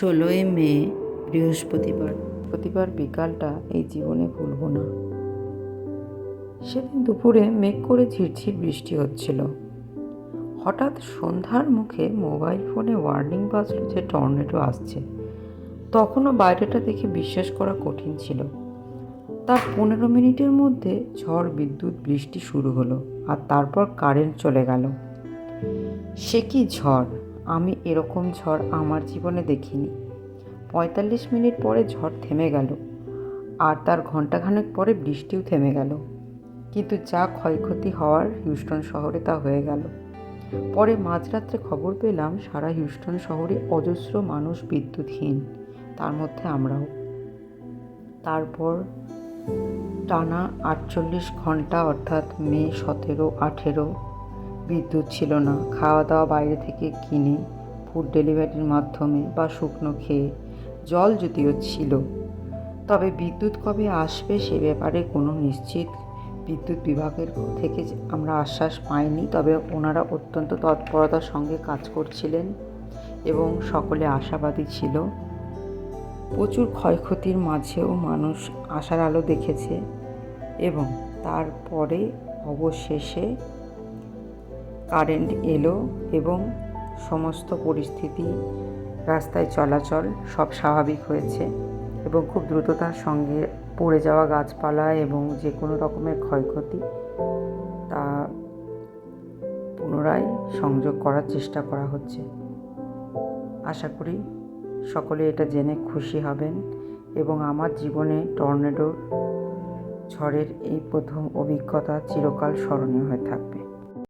ষোলোই মে, বৃহস্পতিবার। প্রতিবার বিকালটা এই জীবনে ভুলব না। সেদিন দুপুরে মেঘ করে ঝিরঝির বৃষ্টি হচ্ছিল। হঠাৎ সন্ধ্যার মুখে মোবাইল ফোনে ওয়ার্নিং বাজলো যে টর্নেডো আসছে, তখনও বাইরেটা দেখে বিশ্বাস করা কঠিন ছিল। তার পনেরো মিনিটের মধ্যে ঝড়, বিদ্যুৎ, বৃষ্টি শুরু হলো আর তারপর কারেন্ট চলে গেল। সে কি ঝড়? আমি এরকম ঝড় আমার জীবনে দেখিনি। পঁয়তাল্লিশ মিনিট পরে ঝড় থেমে গেল, আর তার ঘণ্টাখানেক পরে বৃষ্টিও থেমে গেল। কিন্তু যা ক্ষয়ক্ষতি হওয়ার হিউস্টন শহরে তা হয়ে গেল। পরে মাঝরাত্রে খবর পেলাম, সারা হিউস্টন শহরে অজস্র মানুষ বিদ্যুৎহীন, তার মধ্যে আমরাও। তারপর টানা আটচল্লিশ ঘণ্টা অর্থাৎ মে সতেরো আঠেরো বিদ্যুৎ ছিল না। খাওয়া দাওয়া বাইরে থেকে কিনে ফুড ডেলিভারির মাধ্যমে বা শুকনো খেয়ে জল যদিও ছিল। তবে বিদ্যুৎ কবে আসবে সে ব্যাপারে কোনো নিশ্চিত বিদ্যুৎ বিভাগের থেকে আমরা আশ্বাস পাইনি, তবে ওনারা অত্যন্ত তৎপরতার সঙ্গে কাজ করছিলেন এবং সকলে আশাবাদী ছিল। প্রচুর ক্ষয়ক্ষতির মাঝেও মানুষ আশার আলো দেখেছে এবং তারপরে অবশেষে কারেন্ট এলো এবং সমস্ত পরিস্থিতি, রাস্তায় চলাচল সব স্বাভাবিক হয়েছে এবং খুব দ্রুততার সঙ্গে পড়ে যাওয়া গাছপালা এবং যে কোনো রকমের ক্ষয়ক্ষতি তা পুনরায় সংযোগ করার চেষ্টা করা হচ্ছে। আশা করি সকলে এটা জেনে খুশি হবেন এবং আমার জীবনে টর্নেডোর ঝড়ের এই প্রথম অভিজ্ঞতা চিরকাল স্মরণীয় হয়ে থাকবে।